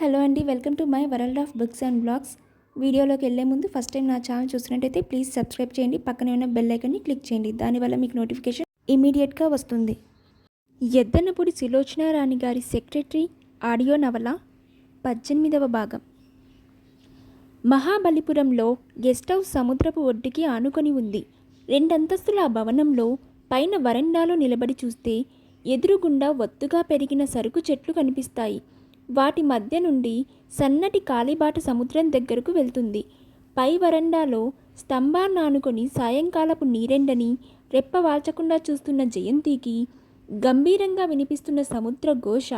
Hello అండి welcome to my world of books and blogs. వీడియోలోకి వెళ్ళే ముందు ఫస్ట్ టైం నా ఛానల్ చూసినట్టయితే ప్లీజ్ సబ్స్క్రైబ్ చేయండి పక్కనే ఉన్న బెల్ ఐకన్ని క్లిక్ చేయండి దానివల్ల మీకు నోటిఫికేషన్ ఇమీడియట్గా వస్తుంది. ఎద్దనపూడి సులోచన రాణి గారి సెక్రటరీ ఆడియో నవల పద్దెనిమిదవ భాగం. మహాబలిపురంలో గెస్ట్ హౌస్ సముద్రపు ఒడ్డుకి ఆనుకొని ఉంది. రెండంతస్తుల ఆ భవనంలో పైన వరండాలో నిలబడి చూస్తే ఎదురుగుండా ఒత్తుగా పెరిగిన సరుకు చెట్లు కనిపిస్తాయి. వాటి మధ్య నుండి సన్నటి కాలిబాట సముద్రం దగ్గరకు వెళ్తుంది. పై వరండాలో స్తంభాన్ని ఆనుకొని సాయంకాలపు నీరెండని రెప్పవాల్చకుండా చూస్తున్న జయంతికి గంభీరంగా వినిపిస్తున్న సముద్ర ఘోష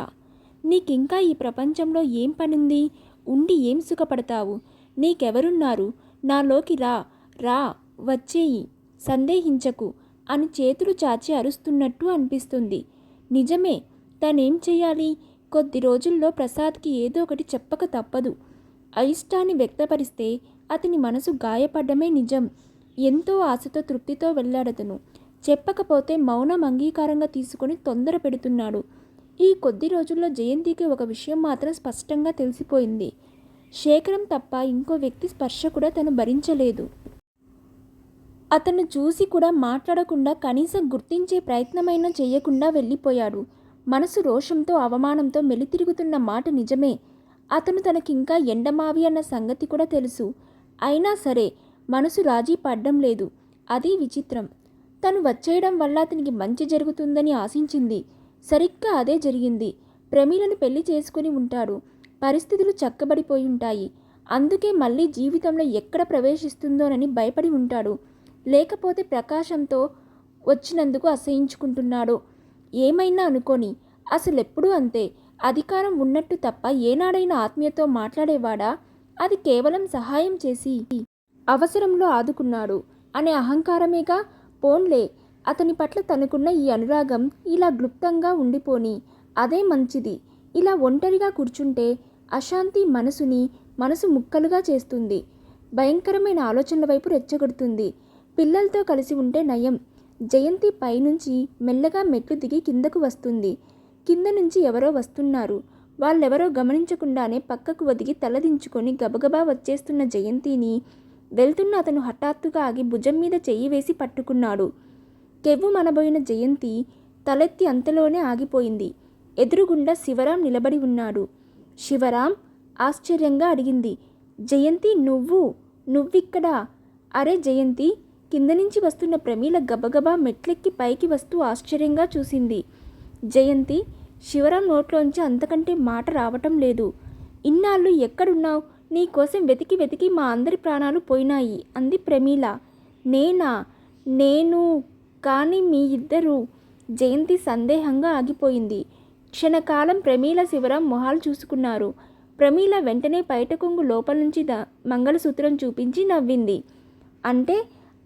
నీకింకా ఈ ప్రపంచంలో ఏం పనుంది? ఉండి ఏం సుఖపడతావు? నీకెవరున్నారు? నాలోకి రా రా వచ్చేయి సందేహించకు అని చేతులు చాచి అరుస్తున్నట్టు అనిపిస్తుంది. నిజమే తనేం చేయాలి కొద్ది రోజుల్లో ప్రసాద్కి ఏదో ఒకటి చెప్పక తప్పదు. అయిష్టాన్ని వ్యక్తపరిస్తే అతని మనసు గాయపడ్డమే నిజం. ఎంతో ఆశతో తృప్తితో వెళ్ళాడతను. చెప్పకపోతే మౌనం అంగీకారంగా తీసుకొని తొందర పెడుతున్నాడు. ఈ కొద్ది రోజుల్లో జయంతికి ఒక విషయం మాత్రం స్పష్టంగా తెలిసిపోయింది. శేఖరం తప్ప ఇంకో వ్యక్తి స్పర్శ కూడా తను భరించలేదు. అతను చూసి కూడా మాట్లాడకుండా కనీసం గుర్తించే ప్రయత్నమైనా చేయకుండా వెళ్ళిపోయాడు. మనసు రోషంతో అవమానంతో మెలితిరుగుతున్న మాట నిజమే. అతను తనకింకా ఎండమావి అన్న సంగతి కూడా తెలుసు. అయినా సరే మనసు రాజీ పడ్డం లేదు. అది విచిత్రం. తను వచ్చేయడం వల్ల అతనికి మంచి జరుగుతుందని ఆశించింది. సరిగ్గా అదే జరిగింది. ప్రమీలను పెళ్ళి చేసుకుని ఉంటాడు. పరిస్థితులు చక్కబడిపోయి ఉంటాయి. అందుకే మళ్ళీ జీవితంలో ఎక్కడ ప్రవేశిస్తుందోనని భయపడి ఉంటాడు. లేకపోతే ప్రకాశంతో వచ్చినందుకు అసహించుకుంటున్నాడో. ఏమైనా అనుకోని. అసలెప్పుడూ అంతే. అధికారం ఉన్నట్టు తప్ప ఏనాడైనా ఆత్మీయతో మాట్లాడేవాడా? అది కేవలం సహాయం చేసి అవసరంలో ఆదుకున్నాడు అనే అహంకారమేగా? పోన్లే. అతని పట్ల తనకున్న ఈ అనురాగం ఇలా క్లుప్తంగా ఉండిపోని. అదే మంచిది. ఇలా ఒంటరిగా కూర్చుంటే అశాంతి మనసుని మనసు ముక్కలుగా చేస్తుంది. భయంకరమైన ఆలోచనల వైపు రెచ్చగొడుతుంది. పిల్లలతో కలిసి ఉంటే నయం. జయంతి పైనుంచి మెల్లగా మెట్లు దిగి కిందకు వస్తుంది. కింద నుంచి ఎవరో వస్తున్నారు. వాళ్ళెవరో గమనించకుండానే పక్కకు ఒదిగి తలదించుకొని గబగబా వచ్చేస్తున్న జయంతిని వెళ్తున్న అతను హఠాత్తుగా ఆగి భుజం మీద చెయ్యి వేసి పట్టుకున్నాడు. కెవ్వు మనబోయిన జయంతి తలెత్తి అంతలోనే ఆగిపోయింది. ఎదురుగుండా శివరాం నిలబడి ఉన్నాడు. శివరాం? ఆశ్చర్యంగా అడిగింది. జయంతి నువ్వు? నువ్విక్కడా? అరే జయంతి కింద నుంచి వస్తున్న ప్రమీల గబగబా మెట్లెక్కి పైకి వస్తూ ఆశ్చర్యంగా చూసింది. జయంతి శివరాం నోట్లోంచి అంతకంటే మాట రావటం లేదు. ఇన్నాళ్ళు ఎక్కడున్నావు? నీకోసం వెతికి వెతికి మా అందరి ప్రాణాలు పోయినాయి అంది ప్రమీల. నేనా? నేను కానీ మీ ఇద్దరు? జయంతి సందేహంగా ఆగిపోయింది. క్షణకాలం ప్రమీల శివరాం మొహాలు చూసుకున్నారు. ప్రమీల వెంటనే పైట కొంగు లోపల నుంచి ద మంగళసూత్రం చూపించి నవ్వింది. అంటే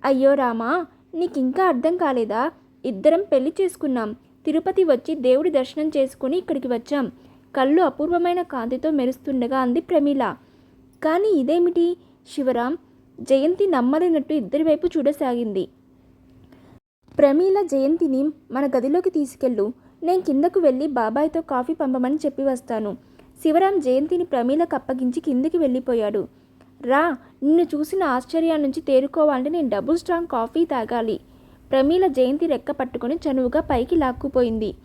అయ్యో రామా నీకింకా అర్థం కాలేదా? ఇద్దరం పెళ్ళి చేసుకున్నాం. తిరుపతి వచ్చి దేవుడి దర్శనం చేసుకుని ఇక్కడికి వచ్చాం. కళ్ళు అపూర్వమైన కాంతితో మెరుస్తుండగా అంది ప్రమీల. కానీ ఇదేమిటి? శివరాం జయంతి నమ్మలేనట్టు ఇద్దరి వైపు చూడసాగింది. ప్రమీల జయంతిని మన గదిలోకి తీసుకెళ్ళు. నేను కిందకు వెళ్ళి బాబాయ్తో కాఫీ పంపమని చెప్పి వస్తాను. శివరాం జయంతిని ప్రమీలకు అప్పగించి కిందికి వెళ్ళిపోయాడు. రా నిన్ను చూసిన ఆశ్చర్యం నుంచి తేరుకోవాలంటే నేను డబుల్ స్ట్రాంగ్ కాఫీ తాగాలి. ప్రమీల జయంతి రెక్క పట్టుకొని చనువుగా పైకి లాక్కుపోయింది.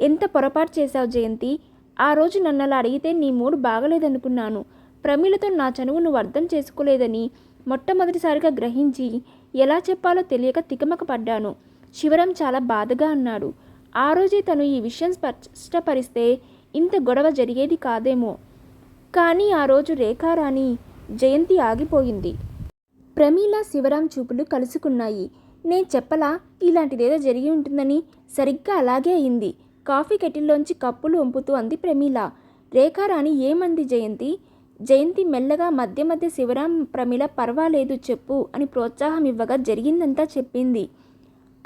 ఎంత పొరపాటు చేశావు జయంతి? ఆ రోజు నన్ను అలా అడిగితే నీ మూడు బాగలేదనుకున్నాను. ప్రమీలతో నా చనువు నువ్వు అర్థం చేసుకోలేదని మొట్టమొదటిసారిగా గ్రహించి ఎలా చెప్పాలో తెలియక తికమక పడ్డాను. శివరం చాలా బాధగా అన్నాడు. ఆ రోజే తను ఈ విషయం స్పష్టపరిస్తే ఇంత గొడవ జరిగేది కాదేమో. కానీ ఆ రోజు రేఖారాణి జయంతి ఆగిపోయింది. ప్రమీల శివరాం చూపులు కలుసుకున్నాయి. నేను చెప్పలా ఇలాంటిదేదో జరిగి ఉంటుందని సరిగ్గా అలాగే అయింది. కాఫీ కెటిల్లోంచి కప్పులు వంపుతూ అంది ప్రమీల. రేఖారాణి ఏమంది జయంతి? జయంతి మెల్లగా మధ్య మధ్య శివరాం ప్రమీల పర్వాలేదు చెప్పు అని ప్రోత్సాహం ఇవ్వగా జరిగిందంతా చెప్పింది.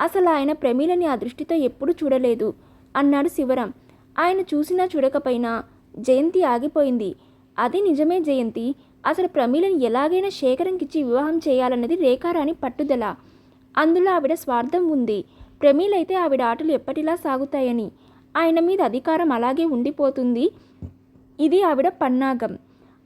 అసలు ఆయన ప్రమీలని ఆ దృష్టితో ఎప్పుడూ చూడలేదు అన్నాడు శివరాం. ఆయన చూసినా చూడకపోయినా జయంతి ఆగిపోయింది. అది నిజమే జయంతి. అసలు ప్రమీలను ఎలాగైనా శేఖరంకిచ్చి వివాహం చేయాలన్నది రేఖారాణి పట్టుదల. అందులో ఆవిడ స్వార్థం ఉంది. ప్రమీలైతే ఆవిడ ఆటలు ఎప్పటిలా సాగుతాయని. ఆయన మీద అధికారం అలాగే ఉండిపోతుంది. ఇది ఆవిడ పన్నాగం.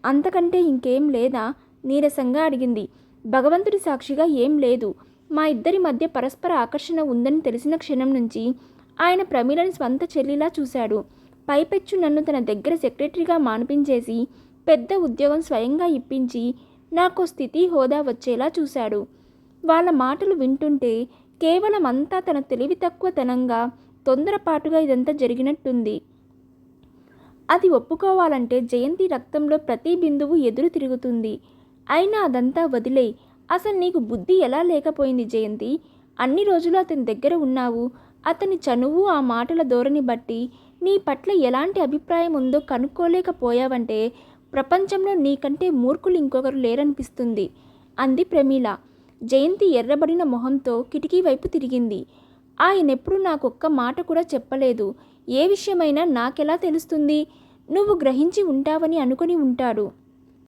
అంతకంటే ఇంకేం లేదా? నీరసంగా అడిగింది. భగవంతుడి సాక్షిగా ఏం లేదు. మా ఇద్దరి మధ్య పరస్పర ఆకర్షణ ఉందని తెలిసిన క్షణం నుంచి ఆయన ప్రమీలను స్వంత చెల్లిలా చూశాడు. పైపెచ్చు నన్ను తన దగ్గర సెక్రటరీగా మానిపించేసి పెద్ద ఉద్యోగం స్వయంగా ఇప్పించి నాకు స్థితి హోదా వచ్చేలా చూశాడు. వాళ్ళ మాటలు వింటుంటే కేవలం అంతా తన తెలివి తక్కువతనంగా తొందరపాటుగా ఇదంతా జరిగినట్టుంది. అది ఒప్పుకోవాలంటే జయంతి రక్తంలో ప్రతి బిందువు ఎదురు తిరుగుతుంది. అయినా అదంతా వదిలే అసలు నీకు బుద్ధి ఎలా లేకపోయింది జయంతి? అన్ని రోజులు అతని దగ్గర ఉన్నావు. అతని చనువు ఆ మాటల ధోరణి బట్టి నీ పట్ల ఎలాంటి అభిప్రాయం ఉందో కనుక్కోలేకపోయావంటే ప్రపంచంలో నీకంటే మూర్ఖులు ఇంకొకరు లేరనిపిస్తుంది. అంది ప్రమీల. జయంతి ఎర్రబడిన మొహంతో కిటికీ వైపు తిరిగింది. ఆయనెప్పుడు నాకొక్క మాట కూడా చెప్పలేదు. ఏ విషయమైనా నాకెలా తెలుస్తుంది? నువ్వు గ్రహించి ఉంటావని అనుకుని ఉంటాడు.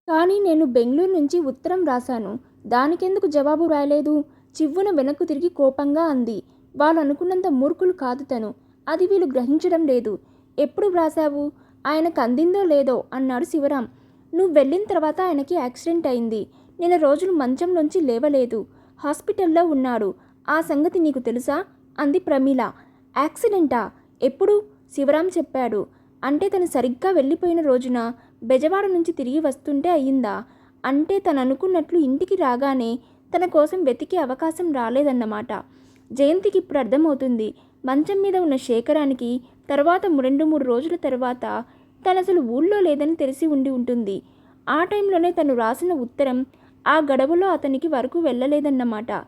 కానీ నేను బెంగళూరు నుంచి ఉత్తరం రాశాను. దానికెందుకు జవాబు రాయలేదు? చివ్వున వెనక్కు తిరిగి కోపంగా అంది. వాళ్ళు అనుకున్నంత మూర్ఖులు కాదు తను. అది వీళ్ళు గ్రహించడం లేదు. ఎప్పుడు వ్రాసావు ఆయనకు అందిందో లేదో అన్నాడు శివరాం. నువ్వు వెళ్ళిన తర్వాత ఆయనకి యాక్సిడెంట్ అయింది. నేను రోజులు మంచం నుంచి లేవలేదు. హాస్పిటల్లో ఉన్నాడు. ఆ సంగతి నీకు తెలుసా? అంది ప్రమీల. యాక్సిడెంటా? ఎప్పుడు? శివరాం చెప్పాడు. అంటే తను సరిగ్గా వెళ్ళిపోయిన రోజున బెజవాడ నుంచి తిరిగి వస్తుంటే అయ్యిందా? అంటే తను అనుకున్నట్లు ఇంటికి రాగానే తన కోసం వెతికే అవకాశం రాలేదన్నమాట. జయంతికి ఇప్పుడు అర్థమవుతుంది. మంచం మీద ఉన్న శేఖరానికి తర్వాత రెండు మూడు రోజుల తర్వాత తను అసలు ఊళ్ళో లేదని తెలిసి ఉండి ఉంటుంది. ఆ టైంలోనే తను రాసిన ఉత్తరం ఆ గడవలో అతనికి వరకు వెళ్ళలేదన్నమాట.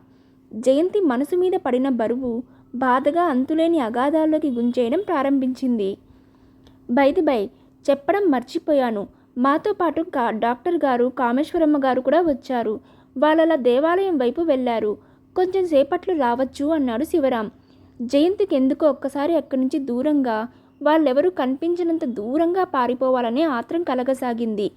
జయంతి మనసు మీద పడిన బరువు బాధగా అంతులేని అగాధాల్లోకి గుంచేయడం ప్రారంభించింది. బైది బై చెప్పడం మర్చిపోయాను. మాతో పాటు కా డాక్టర్ గారు కామేశ్వరమ్మ గారు కూడా వచ్చారు. వాళ్ళలా దేవాలయం వైపు వెళ్ళారు. కొంచెం సేపట్లో రావచ్చు అన్నాడు శివరాం. జయంతికి ఎందుకో ఒక్కసారి అక్కడి నుంచి దూరంగా వాళ్ళెవరూ కనిపించినంత దూరంగా పారిపోవాలనే ఆత్రం కలగసాగింది.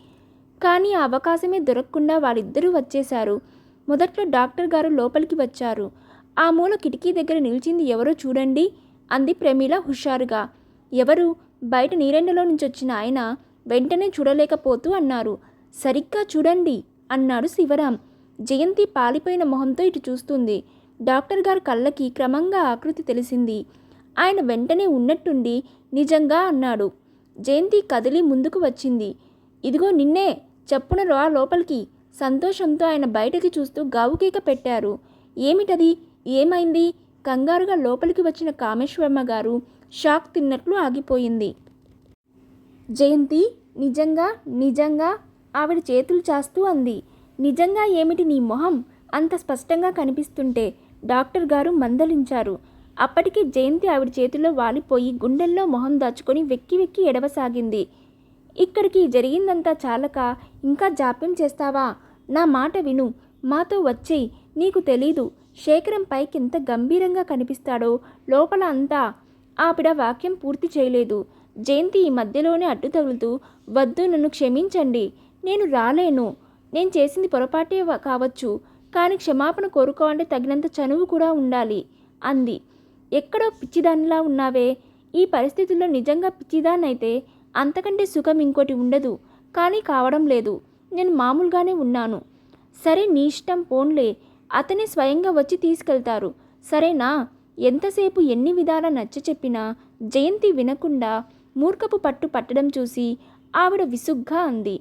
కానీ ఆ అవకాశమే దొరకకుండా వాళ్ళిద్దరూ వచ్చేశారు. మొదట్లో డాక్టర్ గారు లోపలికి వచ్చారు. ఆ మూల కిటికీ దగ్గర నిలిచింది ఎవరో చూడండి అంది ప్రమీల హుషారుగా. ఎవరు? బయట నీరెండలో నుంచి వచ్చిన ఆయన వెంటనే చూడలేకపోతూ అన్నారు. సరిగ్గా చూడండి అన్నాడు శివరాం. జయంతి పాలిపోయిన మొహంతో ఇటు చూస్తుంది. డాక్టర్ గారు కళ్ళకి క్రమంగా ఆకృతి తెలిసింది. ఆయన వెంటనే ఉన్నట్టుండి నిజంగా అన్నాడు. జయంతి కదిలి ముందుకు వచ్చింది. ఇదిగో నిన్నే చెప్పున రా లోపలికి. సంతోషంతో ఆయన బయటకి చూస్తూ గావుకేక పెట్టారు. ఏమిటది? ఏమైంది? కంగారుగా లోపలికి వచ్చిన కామేశ్వర్మ గారు షాక్ తిన్నట్లు ఆగిపోయింది. జయంతి నిజంగా నిజంగా? ఆవిడ చేతులు చాస్తూ అంది. నిజంగా ఏమిటి నీ మొహం? అంత స్పష్టంగా కనిపిస్తుంటే డాక్టర్ గారు మందలించారు. అప్పటికి జయంతి ఆవిడ చేతిలో వాలిపోయి గుండెల్లో మొహం దాచుకొని వెక్కి వెక్కి ఎడవసాగింది. ఇక్కడికి జరిగిందంతా చాలక ఇంకా జాప్యం చేస్తావా? నా మాట విను. మాతో వచ్చేయి. నీకు తెలీదు. శేఖరం పైకి ఎంత గంభీరంగా కనిపిస్తాడో లోపల అంతా ఆవిడ వాక్యం పూర్తి చేయలేదు. జయంతి ఈ మధ్యలోనే అడ్డు తగులుతూ వద్దు నన్ను క్షమించండి. నేను రాలేను. నేను చేసింది పొరపాటే కావచ్చు. కానీ క్షమాపణ కోరుకోవాలంటే తగినంత చనువు కూడా ఉండాలి అంది. ఎక్కడో పిచ్చిదానిలా ఉన్నావే. ఈ పరిస్థితుల్లో నిజంగా పిచ్చిదాన్నైతే అంతకంటే సుఖం ఇంకోటి ఉండదు కానీ కావడం లేదు. నేను మామూలుగానే ఉన్నాను. సరే నీ ఇష్టం పోన్లే. అతనే స్వయంగా వచ్చి తీసుకెళ్తారు. సరేనా? ఎంతసేపు ఎన్ని విధాల నచ్చ చెప్పినా జయంతి వినకుండా మూర్ఖపు పట్టు పట్టడం చూసి ఆవిడ విసుగ్గా అంది.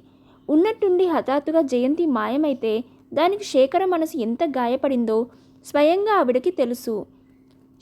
ఉన్నట్టుండి హఠాత్తుగా జయంతి మాయమైతే దానికి శేఖర మనసు ఎంత గాయపడిందో స్వయంగా ఆవిడకి తెలుసు.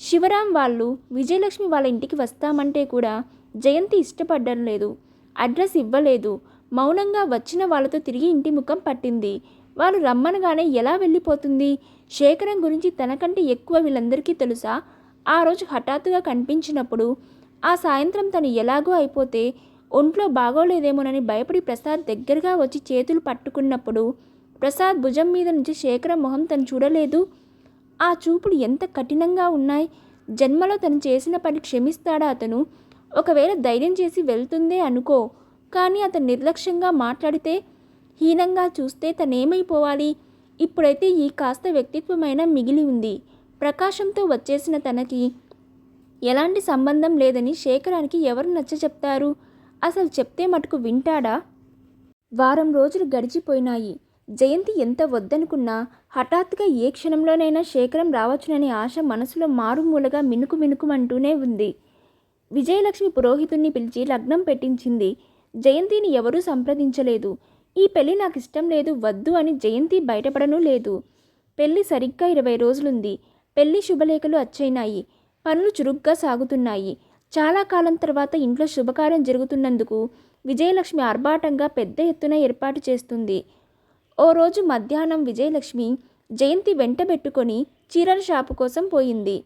శివరాం వాళ్ళు విజయలక్ష్మి వాళ్ళ ఇంటికి వస్తామంటే కూడా జయంతి ఇష్టపడడం లేదు. అడ్రస్ ఇవ్వలేదు. మౌనంగా వచ్చిన వాళ్ళతో తిరిగి ఇంటి ముఖం పట్టింది. వాళ్ళు రమ్మనగానే ఎలా వెళ్ళిపోతుంది? శేఖరం గురించి తనకంటే ఎక్కువ వీళ్ళందరికీ తెలుసా? ఆ రోజు హఠాత్తుగా కనిపించినప్పుడు ఆ సాయంత్రం తను ఎలాగో అయిపోతే ఒంట్లో బాగోలేదేమోనని భయపడి ప్రసాద్ దగ్గరగా వచ్చి చేతులు పట్టుకున్నప్పుడు ప్రసాద్ భుజం మీద నుంచి శేఖర మొహం తను చూడలేదు. ఆ చూపులు ఎంత కఠినంగా ఉన్నాయి. జన్మలో తను చేసిన పని క్షమిస్తాడా అతను? ఒకవేళ ధైర్యం చేసి వెళ్తుందే అనుకో. కానీ అతను నిర్లక్ష్యంగా మాట్లాడితే హీనంగా చూస్తే తనేమైపోవాలి? ఇప్పుడైతే ఈ కాస్త వ్యక్తిత్వమైన మిగిలి ఉంది. ప్రకాశంతో వచ్చేసిన తనకి ఎలాంటి సంబంధం లేదని శేఖరానికి ఎవరు నచ్చ చెప్తారు? అసలు చెప్తే మటుకు వింటాడా? వారం రోజులు గడిచిపోయినాయి. జయంతి ఎంత వద్దనుకున్నా హఠాత్తుగా ఏ క్షణంలోనైనా శేఖరం రావచ్చుననే ఆశ మనసులో మారుమూలగా మినుకు మినుకుమంటూనే ఉంది. విజయలక్ష్మి పురోహితుణ్ణి పిలిచి లగ్నం పెట్టించింది. జయంతిని ఎవరూ సంప్రదించలేదు. ఈ పెళ్ళి నాకు ఇష్టం లేదు వద్దు అని జయంతి బయటపడనూ లేదు. పెళ్ళి సరిగ్గా ఇరవై రోజులుంది. పెళ్ళి శుభలేఖలు అచ్చైనాయి పనులు చురుగ్గా సాగుతున్నాయి. చాలా కాలం తర్వాత ఇంట్లో శుభకార్యం జరుగుతున్నందుకు విజయలక్ష్మి ఆర్భాటంగా పెద్ద ఎత్తున ఏర్పాటు చేస్తుంది. ఓ రోజు మధ్యాహ్నం విజయలక్ష్మి జయంతి వెంటబెట్టుకొని చీరల షాపు కోసం పోయింది.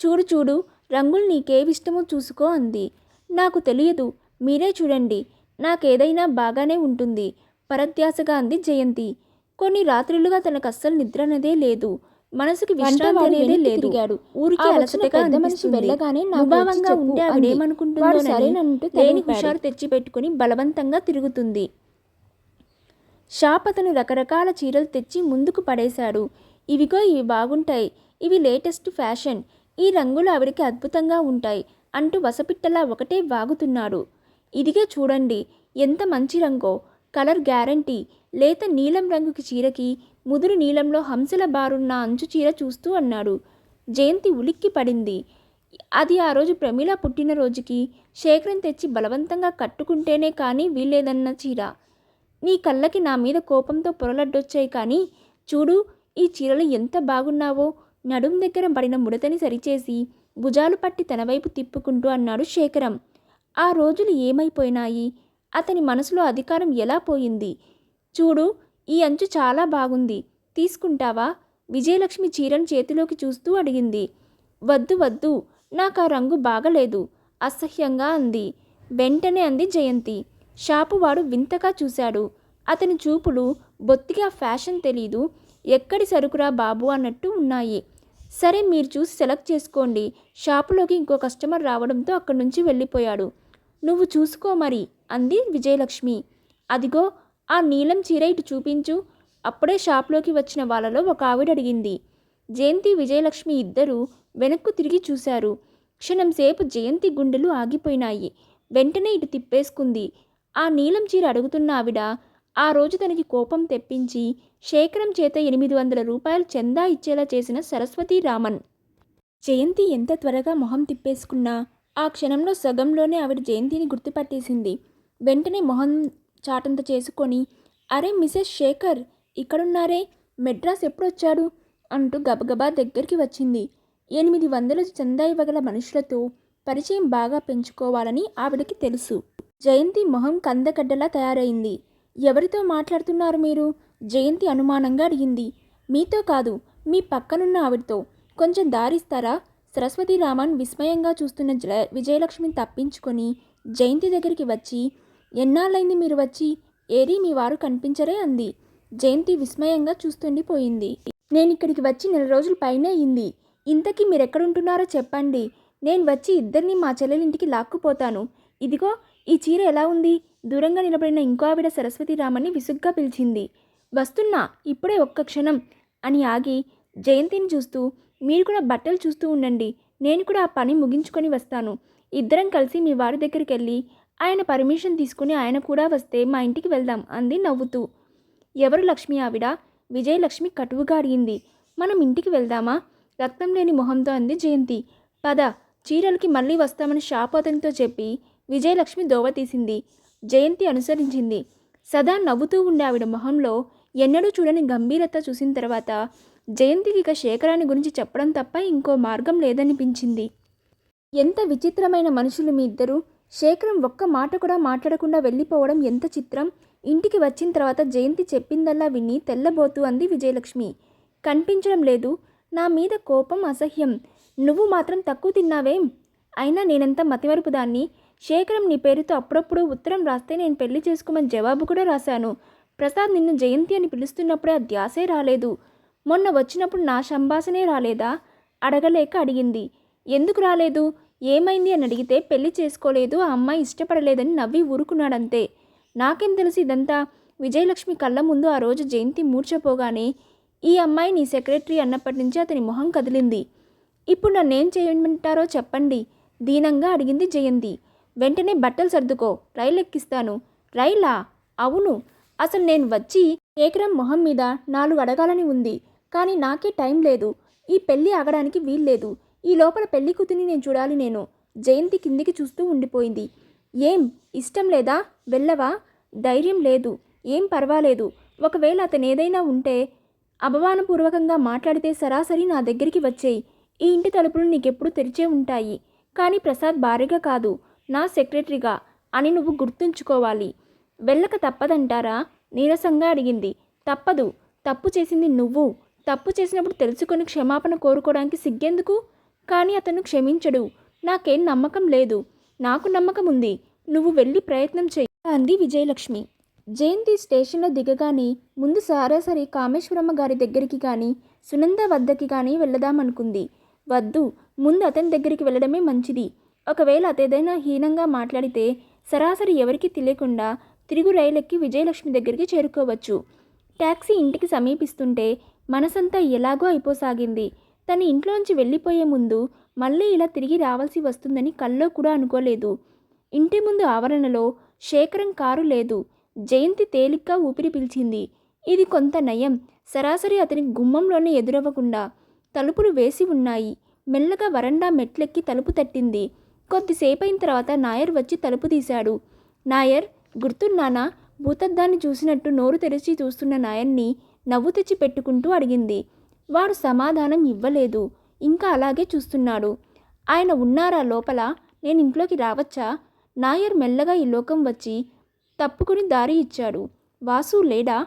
చూడు చూడు రంగులు నీకేవిష్టమో చూసుకో అంది. నాకు తెలియదు మీరే చూడండి నాకేదైనా బాగానే ఉంటుంది పరధ్యాసగా అంది జయంతి. కొన్ని రాత్రులుగా తనకు అస్సలు నిద్ర అనేదే లేదు మనసుకి విశ్రాంతి అనేది లేదు. ఊరికి అలసటగా పెద్ద మనిషి వెళ్ళగానే ముభావంగా ఉంటే ఆవిడేమనుకుంటుందో సరేనంటూ లేని హుషారు తెచ్చి పెట్టుకుని బలవంతంగా తిరుగుతుంది. షాప్ అతను రకరకాల చీరలు తెచ్చి ముందుకు పడేశాడు ఇవిగో ఇవి బాగుంటాయి. ఇవి లేటెస్ట్ ఫ్యాషన్. ఈ రంగులు ఆవిడకి అద్భుతంగా ఉంటాయి అంటూ వసపిట్టలా ఒకటే వాగుతున్నాడు. ఇదిగే చూడండి ఎంత మంచి రంగో. Colour guarantee. లేత నీలం రంగుకి చీరకి ముదురు నీలంలో హంసల బారున్న అంచు చీర చూస్తూ అన్నాడు. జయంతి ఉలిక్కి పడింది. అది ఆ రోజు ప్రమీల పుట్టినరోజుకి శేఖరం తెచ్చి బలవంతంగా కట్టుకుంటేనే కానీ వీలేదన్న చీర. నీ కళ్ళకి నా మీద కోపంతో పొరలడ్డొచ్చాయి కానీ చూడు ఈ చీరలు ఎంత బాగున్నావో. నడుం దగ్గర పడిన ముడతని సరిచేసి భుజాలు పట్టి తన వైపు తిప్పుకుంటూ అన్నాడు శేఖరం. ఆ రోజులు ఏమైపోయినాయి? అతని మనసులో అధికారం ఎలా పోయింది? చూడు ఈ అంచు చాలా బాగుంది. తీసుకుంటావా? విజయలక్ష్మి చీరను చేతిలోకి చూస్తూ అడిగింది. వద్దు వద్దు నాకు ఆ రంగు బాగలేదు అసహ్యంగా అంది. వెంటనే అంది జయంతి. షాపువాడు వింతగా చూశాడు. అతని చూపులు బొత్తిగా ఫ్యాషన్ తెలీదు. ఎక్కడి సరుకురా బాబు అన్నట్టు ఉన్నాయి. సరే మీరు చూసి సెలెక్ట్ చేసుకోండి. షాపులోకి ఇంకో కస్టమర్ రావడంతో అక్కడి నుంచి వెళ్ళిపోయాడు. నువ్వు చూసుకో మరి అంది విజయలక్ష్మి. అదిగో ఆ నీలం చీర ఇటు చూపించు. అప్పుడే షాప్లోకి వచ్చిన వాళ్ళలో ఒక ఆవిడ అడిగింది. జయంతి విజయలక్ష్మి ఇద్దరూ వెనక్కు తిరిగి చూశారు. క్షణం సేపు జయంతి గుండెలు ఆగిపోయినాయి. వెంటనే ఇటు తిప్పేసుకుంది. ఆ నీలం చీర అడుగుతున్న ఆవిడ ఆ రోజు తనకి కోపం తెప్పించి శేఖరం చేత ఎనిమిది వందల రూపాయలు చందా ఇచ్చేలా చేసిన సరస్వతి రామన్. జయంతి ఎంత త్వరగా మొహం తిప్పేసుకున్నా ఆ క్షణంలో సగంలోనే ఆవిడ జయంతిని గుర్తుపట్టేసింది. వెంటనే మొహం చాటంత చేసుకొని అరే మిసెస్ శేఖర్ ఇక్కడున్నారే మెడ్రాస్ ఎప్పుడొచ్చాడు? అంటూ గబగబా దగ్గరికి వచ్చింది. ఎనిమిది వందలు చందా ఇవ్వగల మనుషులతో పరిచయం బాగా పెంచుకోవాలని ఆవిడకి తెలుసు. జయంతి మొహం కందగడ్డలా తయారైంది. ఎవరితో మాట్లాడుతున్నారు మీరు? జయంతి అనుమానంగా అడిగింది. మీతో కాదు మీ పక్కనున్న ఆవిడతో. కొంచెం దారిస్తారా? సరస్వతి రామన్ విస్మయంగా చూస్తున్న జ విజయలక్ష్మిని తప్పించుకొని జయంతి దగ్గరికి వచ్చి ఎన్నాళ్ళైంది మీరు వచ్చి? ఏరీ మీ వారు కనిపించరే? అంది. జయంతి విస్మయంగా చూస్తుండిపోయింది నేను ఇక్కడికి వచ్చి నెల రోజులు పైన అయింది. ఇంతకీ మీరెక్కడుంటున్నారో చెప్పండి. నేను వచ్చి ఇద్దరిని మా చెల్లెలింటికి లాక్కుపోతాను. ఇదిగో ఈ చీర ఎలా ఉంది? దూరంగా నిలబడిన ఇంకో ఆవిడ సరస్వతి విసుగ్గా పిలిచింది. వస్తున్నా ఇప్పుడే ఒక్క క్షణం అని ఆగి జయంతిని చూస్తూ మీరు కూడా బట్టలు చూస్తూ ఉండండి. నేను కూడా ఆ పని ముగించుకొని వస్తాను. ఇద్దరం కలిసి మీ వారి దగ్గరికి వెళ్ళి ఆయన పర్మిషన్ తీసుకుని ఆయన కూడా వస్తే మా ఇంటికి వెళ్దాం అంది నవ్వుతూ. ఎవరు లక్ష్మి ఆవిడ? విజయలక్ష్మి కటువుగా అడిగింది. మనం ఇంటికి వెళ్దామా? రక్తం లేని మొహంతో అంది జయంతి. పద చీరలకి మళ్ళీ వస్తామని షాప్ అతనితో చెప్పి విజయలక్ష్మి దోవ తీసింది. జయంతి అనుసరించింది. సదా నవ్వుతూ ఉండే ఆవిడ మొహంలో ఎన్నడూ చూడని గంభీరత చూసిన తర్వాత జయంతికి ఇక శేఖరాన్ని గురించి చెప్పడం తప్ప ఇంకో మార్గం లేదనిపించింది. ఎంత విచిత్రమైన మనుషులు మీ ఇద్దరు! శేఖరం ఒక్క మాట కూడా మాట్లాడకుండా వెళ్ళిపోవడం ఎంత చిత్రం! ఇంటికి వచ్చిన తర్వాత జయంతి చెప్పిందల్లా విని తెల్లబోతూ అంది విజయలక్ష్మి. కనిపించడం లేదు. నా మీద కోపం అసహ్యం. నువ్వు మాత్రం తక్కువ తిన్నావేం? అయినా నేనెంత మతిమరుపు దాన్ని? శేఖరం నీ పేరుతో అప్పుడప్పుడు ఉత్తరం రాస్తే నేను పెళ్ళి చేసుకోమని జవాబు కూడా రాశాను. ప్రసాద్ నిన్ను జయంతి అని పిలుస్తున్నప్పుడే ఆ ధ్యాసే రాలేదు. మొన్న వచ్చినప్పుడు నా సంభాషణే రాలేదా? అడగలేక అడిగింది. ఎందుకు రాలేదు? ఏమైంది అని అడిగితే పెళ్ళి చేసుకోలేదు ఆ అమ్మాయి ఇష్టపడలేదని నవ్వి ఊరుకున్నాడంతే. నాకేం తెలుసు ఇదంతా? విజయలక్ష్మి కళ్ళ ముందు ఆ రోజు జయంతి మూర్చపోగానే ఈ అమ్మాయి నీ సెక్రటరీ అన్నప్పటి నుంచి అతని మొహం కదిలింది. ఇప్పుడు నన్నేం చేయమంటారో చెప్పండి దీనంగా అడిగింది జయంతి. వెంటనే బట్టలు సర్దుకో రైలు ఎక్కిస్తాను రైలా? అవును. అసలు నేను వచ్చి ఏకరం మొహం మీద నాలుగు అడగాలని ఉంది. కానీ నాకే టైం లేదు. ఈ పెళ్ళి ఆగడానికి వీల్లేదు. ఈ లోపల పెళ్ళి కూతుని నేను చూడాలి నేను. జయంతి కిందికి చూస్తూ ఉండిపోయింది. ఏం? ఇష్టం లేదా? వెళ్ళవా? ధైర్యం లేదు. ఏం పర్వాలేదు. ఒకవేళ అతను ఏదైనా ఉంటే అభమానపూర్వకంగా మాట్లాడితే సరాసరి నా దగ్గరికి వచ్చేయి. ఈ ఇంటి తలుపులు నీకెప్పుడు తెరిచే ఉంటాయి. కానీ ప్రసాద్ భార్యగా కాదు. నా సెక్రటరీగా అని నువ్వు గుర్తుంచుకోవాలి. వెళ్ళక తప్పదంటారా? నీరసంగా అడిగింది. తప్పదు. తప్పు చేసింది నువ్వు. తప్పు చేసినప్పుడు తెలుసుకొని క్షమాపణ కోరుకోవడానికి సిగ్గెందుకు? కానీ అతను క్షమించడు. నాకేం నమ్మకం లేదు. నాకు నమ్మకం ఉంది. నువ్వు వెళ్ళి ప్రయత్నం చేయి అంది విజయలక్ష్మి. జయంతి స్టేషన్లో దిగగానే ముందు సరాసరి కామేశ్వరమ్మ గారి దగ్గరికి కానీ సునంద వద్దకి కానీ వెళ్ళదామనుకుంది. వద్దు. ముందు అతని దగ్గరికి వెళ్ళడమే మంచిది. ఒకవేళ అతేదైనా హీనంగా మాట్లాడితే సరాసరి ఎవరికీ తెలియకుండా తిరుగు రైలెక్కి విజయలక్ష్మి దగ్గరికి చేరుకోవచ్చు. ట్యాక్సీ ఇంటికి సమీపిస్తుంటే మనసంతా ఎలాగో అయిపోసాగింది. తన ఇంట్లోంచి వెళ్ళిపోయే ముందు మళ్ళీ ఇలా తిరిగి రావాల్సి వస్తుందని కల్లో కూడా అనుకోలేదు. ఇంటి ముందు ఆవరణలో శేఖరం కారు లేదు. జయంతి తేలిగ్గా ఊపిరి పిలిచింది. ఇది కొంత నయం. సరాసరి అతని గుమ్మంలోనే ఎదురవ్వకుండా తలుపులు వేసి ఉన్నాయి. మెల్లగా వరండా మెట్లెక్కి తలుపు తట్టింది. కొద్దిసేపైన తర్వాత నాయర్ వచ్చి తలుపు తీశాడు. నాయర్ గుర్తున్నానా? భూతద్దాన్ని చూసినట్టు నోరు తెరిచి చూస్తున్న నాయర్ని నవ్వు తెచ్చి పెట్టుకుంటూ అడిగింది. వాడు సమాధానం ఇవ్వలేదు. ఇంకా అలాగే చూస్తున్నాడు. ఆయన ఉన్నారా లోపల? నేను ఇంట్లోకి రావచ్చా నాయర్ మెల్లగా ఈ లోకం వచ్చి తప్పుకుని దారి ఇచ్చాడు. వాసు లేడా?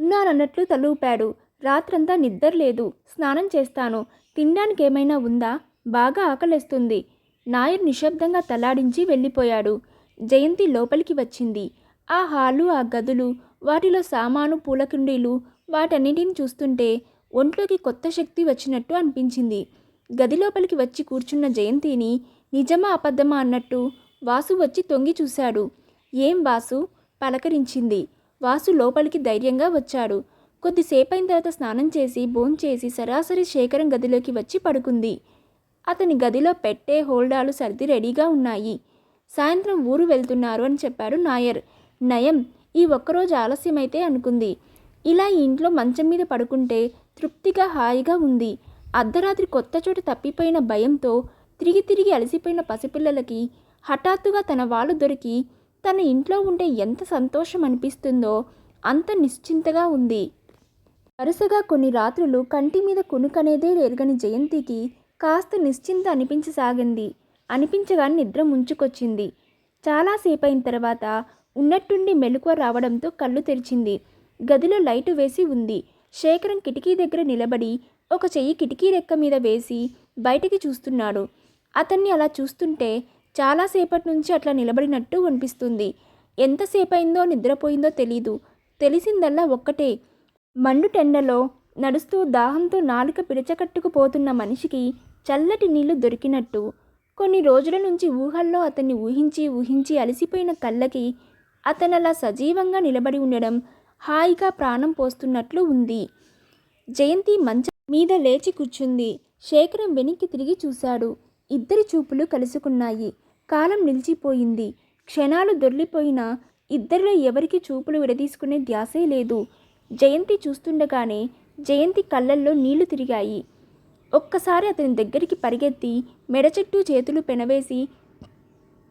ఉన్నారన్నట్లు తలూపాడు. రాత్రంతా నిద్ర లేదు. స్నానం చేస్తాను. తినడానికి ఏమైనా ఉందా? బాగా ఆకలేస్తుంది. నాయర్ నిశ్శబ్దంగా తలాడించి వెళ్ళిపోయాడు. జయంతి లోపలికి వచ్చింది. ఆ హాలు ఆ గదులు వాటిలో సామాను పూలకుండీలు వాటన్నిటిని చూస్తుంటే ఒంట్లోకి కొత్త శక్తి వచ్చినట్టు అనిపించింది. గది లోపలికి వచ్చి కూర్చున్న జయంతిని నిజమా అబద్ధమా అన్నట్టు వాసు వచ్చి తొంగి చూశాడు. ఏం వాసు? పలకరించింది. వాసు లోపలికి ధైర్యంగా వచ్చాడు. కొద్దిసేపైన తర్వాత స్నానం చేసి భోంచేసి సరాసరి శేఖరం గదిలోకి వచ్చి పడుకుంది. అతని గదిలో పెట్టే హోల్డాలు సర్ది రెడీగా ఉన్నాయి. సాయంత్రం ఊరు వెళ్తున్నారు అని చెప్పాడు నాయర్. నయం ఈ ఒక్కరోజు ఆలస్యమైతే అనుకుంది. ఇలా ఈ ఇంట్లో మంచం మీద పడుకుంటే తృప్తిగా హాయిగా ఉంది. అర్ధరాత్రి కొత్త చోట తప్పిపోయిన భయంతో తిరిగి తిరిగి అలసిపోయిన పసిపిల్లలకి హఠాత్తుగా తన వాళ్ళు దొరికి తన ఇంట్లో ఉంటే ఎంత సంతోషం అనిపిస్తుందో అంత నిశ్చింతగా ఉంది. వరుసగా కొన్ని రాత్రులు కంటి మీద కొనుకనేదే ఎరగని జయంతికి కాస్త నిశ్చింత అనిపించసాగింది. అనిపించగానే నిద్ర ముంచుకొచ్చింది. చాలాసేపు అయిన తర్వాత ఉన్నట్టుండి మెలకువ రావడంతో కళ్ళు తెరిచింది. గదిలో లైటు వేసి ఉంది. శేఖరం కిటికీ దగ్గర నిలబడి ఒక చెయ్యి కిటికీ రెక్క మీద వేసి బయటికి చూస్తున్నాడు. అతన్ని అలా చూస్తుంటే చాలాసేపటి నుంచి అట్లా నిలబడినట్టు అనిపిస్తుంది. ఎంతసేపయిందో నిద్రపోయిందో తెలీదు. తెలిసిందల్లా ఒక్కటే. మండు టెండలో నడుస్తూ దాహంతో నాలుక పిడచకట్టుకుపోతున్న మనిషికి చల్లటి నీళ్ళు దొరికినట్టు. కొన్ని రోజుల నుంచి ఊహల్లో అతన్ని ఊహించి ఊహించి అలసిపోయిన కళ్ళకి అతనలా సజీవంగా నిలబడి ఉండడం హాయిగా ప్రాణం పోస్తున్నట్లు ఉంది. జయంతి మంచం మీద లేచి కూర్చుంది. శేఖరం వెనక్కి తిరిగి చూశాడు. ఇద్దరి చూపులు కలుసుకున్నాయి. కాలం నిలిచిపోయింది. క్షణాలు దొర్లిపోయినా ఇద్దరిలో ఎవరికి చూపులు విడదీసుకునే ధ్యాసే లేదు. జయంతి చూస్తుండగానే జయంతి కళ్ళల్లో నీళ్ళు తిరిగాయి. ఒక్కసారి అతని దగ్గరికి పరిగెత్తి మెడ చెట్టు చేతులు పెనవేసి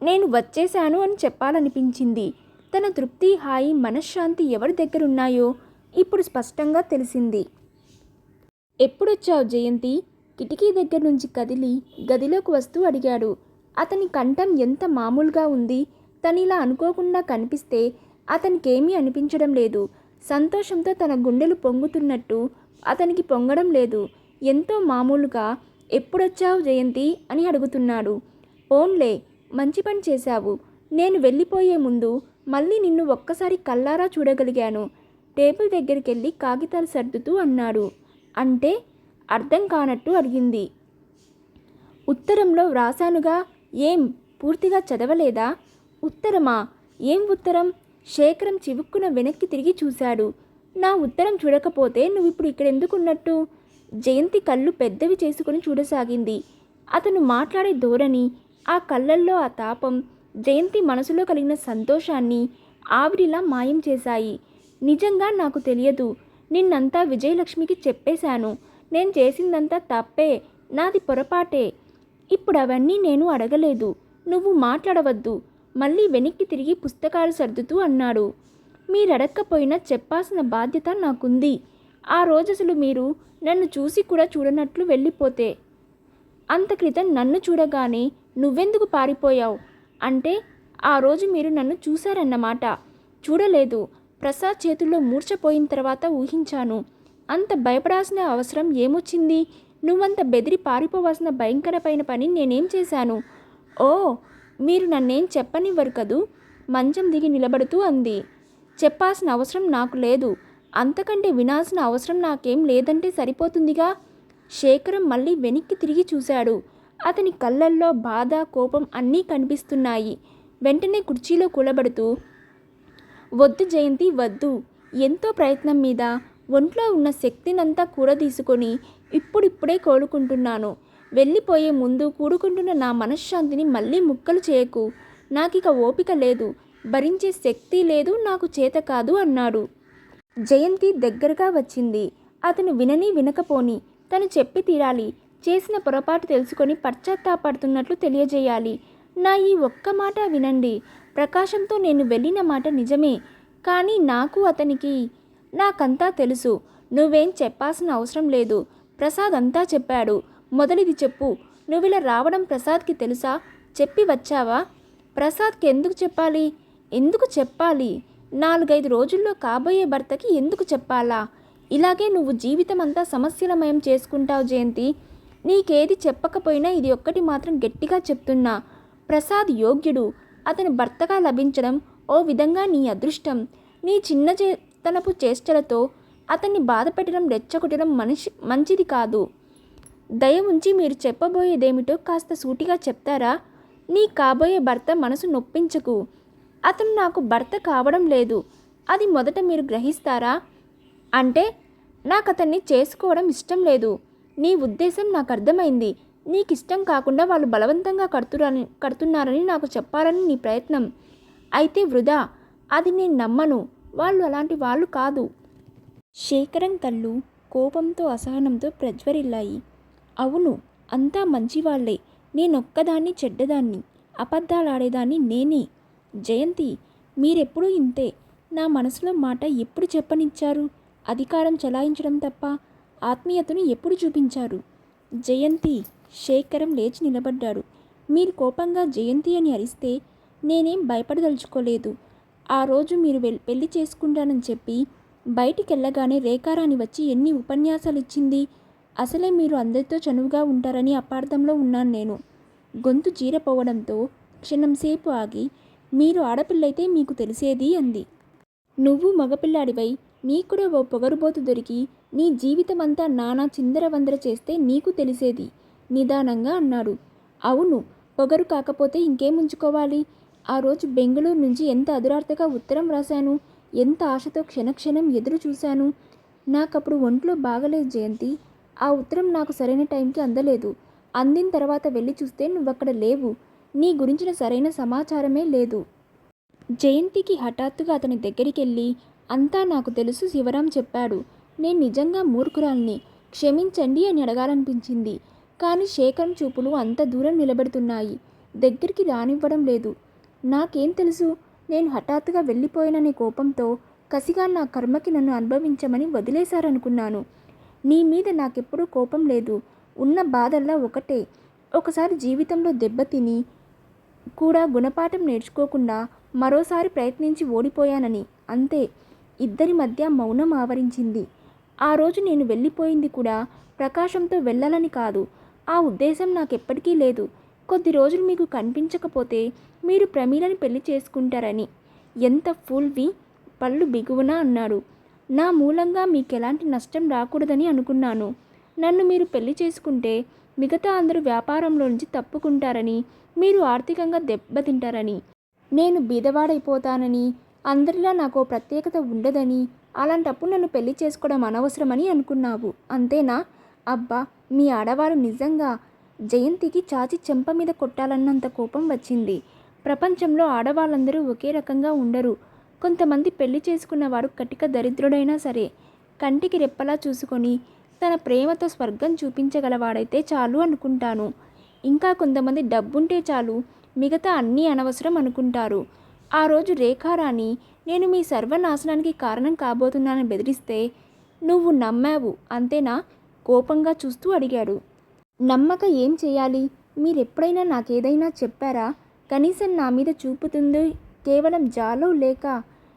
నేను వచ్చేశాను అని చెప్పాలనిపించింది. తన తృప్తి హాయి మనశ్శాంతి ఎవరి దగ్గరున్నాయో ఇప్పుడు స్పష్టంగా తెలిసింది. ఎప్పుడొచ్చావు జయంతి? కిటికీ దగ్గర నుంచి కదిలి గదిలోకి వస్తూ అడిగాడు. అతని కంఠం ఎంత మామూలుగా ఉంది తనిలా అనుకోకుండా కనిపిస్తే అతనికేమీ అనిపించడం లేదు. సంతోషంతో తన గుండెలు పొంగుతున్నట్టు అతనికి పొంగడం లేదు. ఎంతో మామూలుగా ఎప్పుడొచ్చావు జయంతి అని అడుగుతున్నాడు. ఓన్లే మంచి పని చేశావు. నేను వెళ్ళిపోయే ముందు మళ్ళీ నిన్ను ఒక్కసారి కల్లారా చూడగలిగాను. టేబుల్ దగ్గరికి వెళ్ళి కాగితాలు సర్దుతూ అన్నాడు. అంటే అర్థం కానట్టు అడిగింది. ఉత్తరంలో వ్రాసానుగా ఏం పూర్తిగా చదవలేదా? ఉత్తరమా? ఏం ఉత్తరం? శేఖరం చివుక్కున వెనక్కి తిరిగి చూశాడు. నా ఉత్తరం చూడకపోతే నువ్వు ఇప్పుడు ఇక్కడ ఎందుకున్నట్టు జయంతి కళ్ళు పెద్దవి చేసుకుని చూడసాగింది. అతను మాట్లాడే ధోరణి ఆ కళ్ళల్లో ఆ తాపం జయంతి మనసులో కలిగిన సంతోషాన్ని ఆవిరిలా మాయం చేశాయి. నిజంగా నాకు తెలియదు నిన్నంతా విజయలక్ష్మికి చెప్పేశాను నేను చేసిందంతా తప్పే నాది పొరపాటే. ఇప్పుడు అవన్నీ నేను అడగలేదు నువ్వు మాట్లాడవద్దు మళ్ళీ వెనక్కి తిరిగి పుస్తకాలు సర్దుతూ అన్నాడు. మీరడక్కపోయినా చెప్పాల్సిన బాధ్యత నాకుంది. ఆ రోజు అసలు మీరు నన్ను చూసి కూడా చూడనట్లు వెళ్ళిపోతే. అంత క్రితం నన్ను చూడగానే నువ్వెందుకు పారిపోయావు? అంటే ఆ రోజు మీరు నన్ను చూశారన్నమాట. చూడలేదు. ప్రసాద్ చేతుల్లో మూర్చపోయిన తర్వాత ఊహించాను. అంత భయపడాల్సిన అవసరం ఏమొచ్చింది? నువ్వంత బెదిరి పారిపోవాల్సిన భయంకరమైన పని నేనేం చేశాను? ఓ మీరు నన్నేం చెప్పనివ్వరు కదూ? మంచం దిగి నిలబడుతూ అంది. చెప్పాల్సిన అవసరం నాకు లేదు. అంతకంటే వినాల్సిన అవసరం నాకేం లేదంటే సరిపోతుందిగా? శేఖరం మళ్ళీ వెనక్కి తిరిగి చూశాడు. అతని కళ్ళల్లో బాధ కోపం అన్నీ కనిపిస్తున్నాయి. వెంటనే కుర్చీలో కూలబడుతూ వద్దు జయంతి వద్దు. ఎంతో ప్రయత్నం మీద. ఒంట్లో ఉన్న శక్తినంతా కూరదీసుకొని ఇప్పుడిప్పుడే కోలుకుంటున్నాను. వెళ్ళిపోయే ముందు కూడుకుంటున్న నా మనశ్శాంతిని మళ్ళీ ముక్కలు చేయకు. నాకిక ఓపిక లేదు. భరించే శక్తి లేదు నాకు చేత కాదు అన్నాడు. జయంతి దగ్గరగా వచ్చింది. అతను వినని వినకపోని తను చెప్పి తీరాలి. చేసిన పొరపాటు తెలుసుకొని పశ్చాత్తాపడుతున్నట్లు తెలియజేయాలి. నా ఈ ఒక్క మాట వినండి. ప్రకాశంతో నేను వెళ్ళిన మాట నిజమే. కానీ నాకు అతనికి నాకంతా తెలుసు. నువ్వేం చెప్పాల్సిన అవసరం లేదు. ప్రసాద్ అంతా చెప్పాడు. మొదటిది చెప్పు. నువ్విలా రావడం ప్రసాద్కి తెలుసా? చెప్పి వచ్చావా? ప్రసాద్కి ఎందుకు చెప్పాలి? ఎందుకు చెప్పాలి? నాలుగైదు రోజుల్లో కాబోయే భర్తకి ఎందుకు చెప్పాలా? ఇలాగే నువ్వు జీవితం అంతా సమస్యలమయం చేసుకుంటావు జయంతి. నీకేది చెప్పకపోయినా ఇది ఒక్కటి మాత్రం గట్టిగా చెప్తున్నా. ప్రసాద్ యోగ్యుడు. అతని భర్తగా లభించడం ఓ విధంగా నీ అదృష్టం. నీ చిన్న చేతనపు చేష్టలతో అతన్ని బాధపెట్టడం రెచ్చగొట్టడం మనిషి మంచిది కాదు. దయ ఉంచి మీరు చెప్పబోయేదేమిటో కాస్త సూటిగా చెప్తారా? నీ కాబోయే భర్త మనసు నొప్పించకు. అతను నాకు భర్త కావడం లేదు. అది మొదట మీరు గ్రహిస్తారా? అంటే నాకు అతన్ని చేసుకోవడం ఇష్టం లేదు. నీ ఉద్దేశం నాకు అర్థమైంది. నీకు ఇష్టం కాకుండా వాళ్ళు బలవంతంగా కడుతురని కడుతున్నారని నాకు చెప్పాలని నీ ప్రయత్నం. అయితే వృధా అది నేను నమ్మను. వాళ్ళు అలాంటి వాళ్ళు కాదు. శేఖరం కళ్ళు కోపంతో అసహనంతో ప్రజ్వరిల్లాయి. అవును అంతా మంచివాళ్ళే. నేనొక్కదాన్ని చెడ్డదాన్ని. అబద్ధాలాడేదాన్ని నేనే. జయంతి మీరెప్పుడూ ఇంతే. నా మనసులో మాట ఎప్పుడు చెప్పనిచ్చారు? అధికారం చలాయించడం తప్ప ఆత్మీయతను ఎప్పుడు చూపించారు? జయంతి శేఖరం లేచి నిలబడ్డాడు మీరు కోపంగా జయంతి అని అరిస్తే నేనేం భయపడదలుచుకోలేదు. ఆ రోజు మీరు వెల్ పెళ్ళి చేసుకుంటానని చెప్పి బయటికి వెళ్ళగానే రేఖారాణి వచ్చి ఎన్ని ఉపన్యాసాలు ఇచ్చింది అసలే మీరు అందరితో చనువుగా ఉంటారని అపార్థంలో ఉన్నాను నేను. గొంతు చీరపోవడంతో క్షణంసేపు ఆగి మీరు ఆడపిల్లైతే మీకు తెలిసేది అంది. నువ్వు మగపిల్లాడివై నీకుడే ఓ పొగరుబోతు దొరికి నీ జీవితమంతా నానా చిందరవందర చేస్తే నీకు తెలిసేది నిదానంగా అన్నాడు. అవును పొగరు కాకపోతే ఇంకేం ఉంచుకోవాలి ఆ రోజు బెంగళూరు నుంచి ఎంత అదురార్తగా ఉత్తరం రాశాను ఎంత ఆశతో క్షణక్షణం ఎదురు చూశాను. నాకప్పుడు ఒంట్లో బాగలేదు జయంతి ఆ ఉత్తరం నాకు సరైన టైంకి అందలేదు. అందిన తర్వాత వెళ్ళి చూస్తే నువ్వక్కడ లేవు నీ గురించిన సరైన సమాచారమే లేదు. జయంతికి హఠాత్తుగా అతని దగ్గరికి వెళ్ళి అంతా నాకు తెలుసు శివరాం చెప్పాడు. నేను నిజంగా మూర్ఖురాల్ని. క్షమించండి అని అడగాలనిపించింది. కానీ శేఖరం చూపులు అంత దూరం నిలబెడుతున్నాయి. దగ్గరికి రానివ్వడం లేదు. నాకేం తెలుసు? నేను హఠాత్తుగా వెళ్ళిపోయిననే కోపంతో కసిగా నా కర్మకి నన్ను అనుభవించమని వదిలేశారనుకున్నాను. నీ మీద నాకెప్పుడూ కోపం లేదు. ఉన్న బాధల్లా ఒకటే. ఒకసారి జీవితంలో దెబ్బతిని కూడా గుణపాఠం నేర్చుకోకుండా మరోసారి ప్రయత్నించి ఓడిపోయానని. అంతే. ఇద్దరి మధ్య మౌనం ఆవరించింది. ఆ రోజు నేను వెళ్ళిపోయింది కూడా ప్రకాశంతో వెళ్ళాలని కాదు. ఆ ఉద్దేశం నాకెప్పటికీ లేదు. కొద్ది రోజులు మీకు కనిపించకపోతే మీరు ప్రమీలని పెళ్ళి చేసుకుంటారని. ఎంత ఫుల్వి పళ్ళు బిగువున అన్నాడు. నా మూలంగా మీకు ఎలాంటి నష్టం రాకూడదని అనుకున్నాను. నన్ను మీరు పెళ్ళి చేసుకుంటే మిగతా అందరూ వ్యాపారంలో నుంచి తప్పుకుంటారని మీరు ఆర్థికంగా దెబ్బతింటారని నేను బీదవాడైపోతానని అందరిలా నాకు ప్రత్యేకత ఉండదని అలాంటప్పుడు నన్ను పెళ్ళి చేసుకోవడం అనవసరమని అనుకున్నావు అంతేనా? అబ్బా మీ ఆడవారు నిజంగా జయంతికి చాచి చెంప మీద కొట్టాలన్నంత కోపం వచ్చింది. ప్రపంచంలో ఆడవాళ్ళందరూ ఒకే రకంగా ఉండరు. కొంతమంది పెళ్ళి చేసుకున్న వారు కటిక దరిద్రుడైనా సరే కంటికి రెప్పలా చూసుకొని తన ప్రేమతో స్వర్గం చూపించగలవాడైతే చాలు అనుకుంటాను. ఇంకా కొంతమంది డబ్బుంటే చాలు మిగతా అన్నీ అనవసరం అనుకుంటారు. ఆ రోజు రేఖారాణి నేను మీ సర్వనాశనానికి కారణం కాబోతున్నానని బెదిరిస్తే నువ్వు నమ్మావు అంతేనా? కోపంగా చూస్తూ అడిగాడు. నమ్మక ఏం చేయాలి? మీరెప్పుడైనా నాకేదైనా చెప్పారా? కనీసం నా మీద చూపుతుంది కేవలం జాలో లేక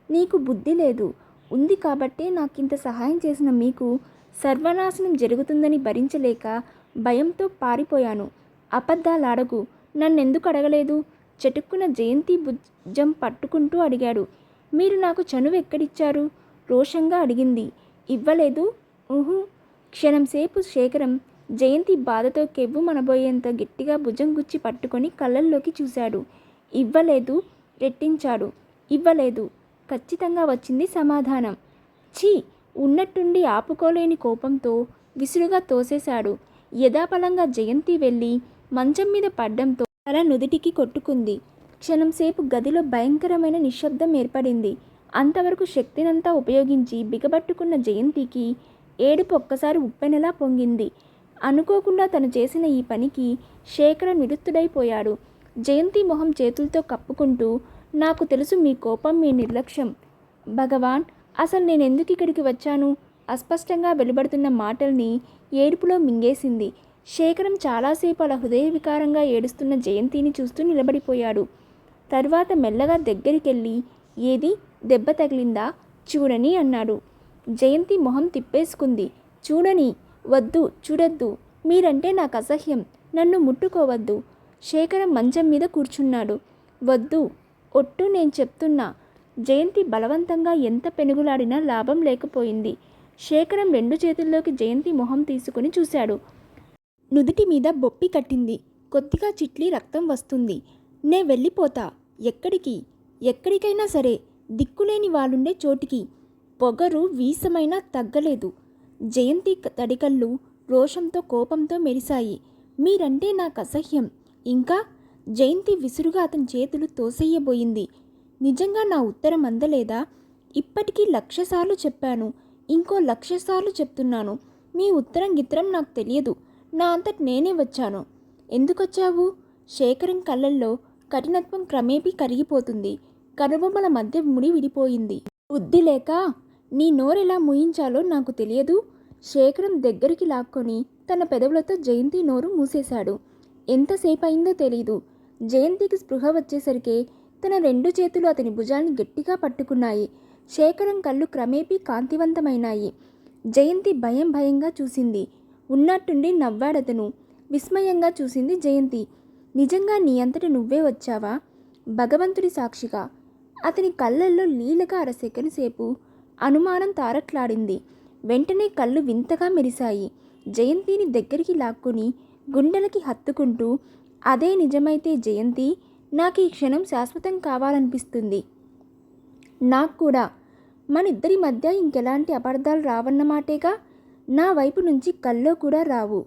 నీకు బుద్ధి లేదు. ఉంది కాబట్టే నాకింత సహాయం చేసిన మీకు సర్వనాశనం జరుగుతుందని భరించలేక భయంతో పారిపోయాను. అబద్ధాలాడకు. నన్నెందుకు అడగలేదు? చటుక్కున జయంతి భుజం పట్టుకుంటూ అడిగాడు. మీరు నాకు చనువు ఎక్కడిచ్చారు? రోషంగా అడిగింది. ఇవ్వలేదు? ఊహు. క్షణంసేపు శేఖరం జయంతి బాధతో కెవ్వు మనబోయేంత గట్టిగా భుజం గుచ్చి పట్టుకొని కళ్ళల్లోకి చూశాడు. ఇవ్వలేదు? రెట్టించాడు. ఇవ్వలేదు. ఖచ్చితంగా వచ్చింది సమాధానం. ఛీ! ఉన్నట్టుండి ఆపుకోలేని కోపంతో విసురుగా తోసేశాడు. యథాపలంగా జయంతి వెళ్ళి మంచం మీద పడ్డంతో తల నుదిటికి కొట్టుకుంది. క్షణంసేపు గదిలో భయంకరమైన నిశ్శబ్దం ఏర్పడింది. అంతవరకు శక్తినంతా ఉపయోగించి బిగబట్టుకున్న జయంతికి ఏడుపు ఒక్కసారి ఉప్పెనలా పొంగింది. అనుకోకుండా తను చేసిన ఈ పనికి శేఖర నిరుత్తుడైపోయాడు. జయంతి మొహం చేతులతో కప్పుకుంటూ నాకు తెలుసు మీ కోపం మీ నిర్లక్ష్యం. భగవాన్ అసలు నేను ఎందుకు ఇక్కడికి వచ్చాను? అస్పష్టంగా వెలువడుతున్న మాటల్ని ఏడుపులో మింగేసింది. శేఖరం చాలాసేపు అలా హృదయ వికారంగా ఏడుస్తున్న జయంతిని చూస్తూ నిలబడిపోయాడు. తర్వాత మెల్లగా దగ్గరికెళ్ళి ఏది? దెబ్బ తగిలిందా? చూడని అన్నాడు. జయంతి మొహం తిప్పేసుకుంది. చూడని వద్దు చూడొద్దు. మీరంటే నాకు అసహ్యం. నన్ను ముట్టుకోవద్దు. శేఖరం మంచం మీద కూర్చున్నాడు. వద్దు ఒట్టు నేను చెప్తున్నా. జయంతి బలవంతంగా ఎంత పెనుగులాడినా లాభం లేకపోయింది. శేఖరం రెండు చేతుల్లోకి జయంతి మొహం తీసుకుని చూశాడు. నుదుటి మీద బొప్పి కట్టింది. కొద్దిగా చిట్లి రక్తం వస్తుంది. నే వెళ్ళిపోతా. ఎక్కడికి? ఎక్కడికైనా సరే దిక్కులేని వాళ్ళుండే చోటికి. పొగరు వీసమైనా తగ్గలేదు. జయంతి తడికళ్ళు రోషంతో కోపంతో మెరిశాయి. మీరంటే నాకు అసహ్యం. ఇంకా జయంతి విసురుగా అతని చేతులు తోసెయ్యబోయింది నిజంగా నా ఉత్తరం అందలేదా? ఇప్పటికీ లక్షసార్లు చెప్పాను. ఇంకో లక్షసార్లు చెప్తున్నాను. మీ ఉత్తరం గిత్తరం నాకు తెలియదు. నా అంతటి నేనే వచ్చాను. ఎందుకొచ్చావు? శేఖరం కళ్ళల్లో కఠినత్వం క్రమేపీ కరిగిపోతుంది. కనుబొమ్మల మధ్య ముడి విడిపోయింది. బుద్ధి లేక నీ నోరెలా ముయించాలో నాకు తెలియదు. శేఖరం దగ్గరికి లాక్కొని తన పెదవులతో జయంతి నోరు మూసేశాడు. ఎంతసేపు అయిందో తెలీదు. జయంతికి స్పృహ వచ్చేసరికే తన రెండు చేతులు అతని భుజాన్ని గట్టిగా పట్టుకున్నాయి. శేఖరం కళ్ళు క్రమేపీ కాంతివంతమైనాయి. జయంతి భయం భయంగా చూసింది. ఉన్నట్టుండి నవ్వాడతను. విస్మయంగా చూసింది జయంతి. నిజంగా నీ అంతటి నువ్వే వచ్చావా? భగవంతుడి సాక్షిగా. అతని కళ్ళల్లో లీలగా అర సేపు అనుమానం తారట్లాడింది. వెంటనే కళ్ళు వింతగా మెరిశాయి. జయంతిని దగ్గరికి లాక్కుని గుండెలకి హత్తుకుంటూ అదే నిజమైతే జయంతి నాకు ఈ క్షణం శాశ్వతం కావాలనిపిస్తుంది. నాకు కూడా. మన ఇద్దరి మధ్య ఇంకెలాంటి అపార్థాలు రావన్నమాటేగా నా వైపు నుంచి కల్లో కూడా రావు.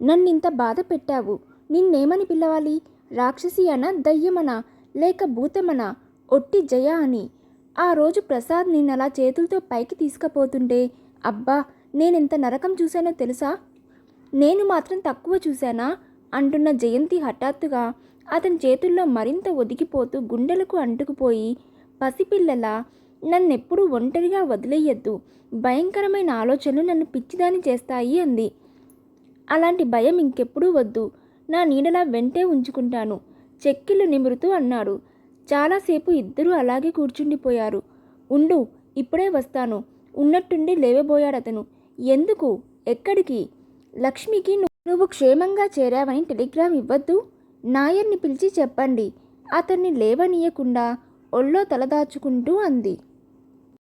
నన్నింత బాధ పెట్టావు. నిన్నేమని పిలవాలి? రాక్షసి అనా దయ్యమనా? లేక భూతమనా? ఒట్టి జయ అని. ఆ రోజు ప్రసాద్ నిన్నలా చేతులతో పైకి తీసుకుపోతుంటే అబ్బా నేనెంత నరకం చూశానో తెలుసా? నేను మాత్రం తక్కువ చూశానా? అంటున్న జయంతి హఠాత్తుగా అతని చేతుల్లో మరింత ఒదిగిపోతూ గుండెలకు అంటుకుపోయి పసిపిల్లలా నన్నెప్పుడు ఒంటరిగా వదిలేయద్దు. భయంకరమైన ఆలోచనలు నన్ను పిచ్చిదాని చేస్తాయి అంది. అలాంటి భయం ఇంకెప్పుడూ వద్దు. నా నీడలా వెంటే ఉంచుకుంటాను. చెక్కిళ్ళు నిమురుతూ అన్నాడు. చాలాసేపు ఇద్దరూ అలాగే కూర్చుండిపోయారు. ఉండు ఇప్పుడే వస్తాను. ఉన్నట్టుండి లేవబోయాడతను. ఎందుకు? ఎక్కడికి? లక్ష్మికి నువ్వు క్షేమంగా చేరావని టెలిగ్రామ్ ఇవ్వద్దు? నాయర్ని పిలిచి చెప్పండి. అతన్ని లేవనీయకుండా ఒళ్ళో తలదాచుకుంటూ అంది.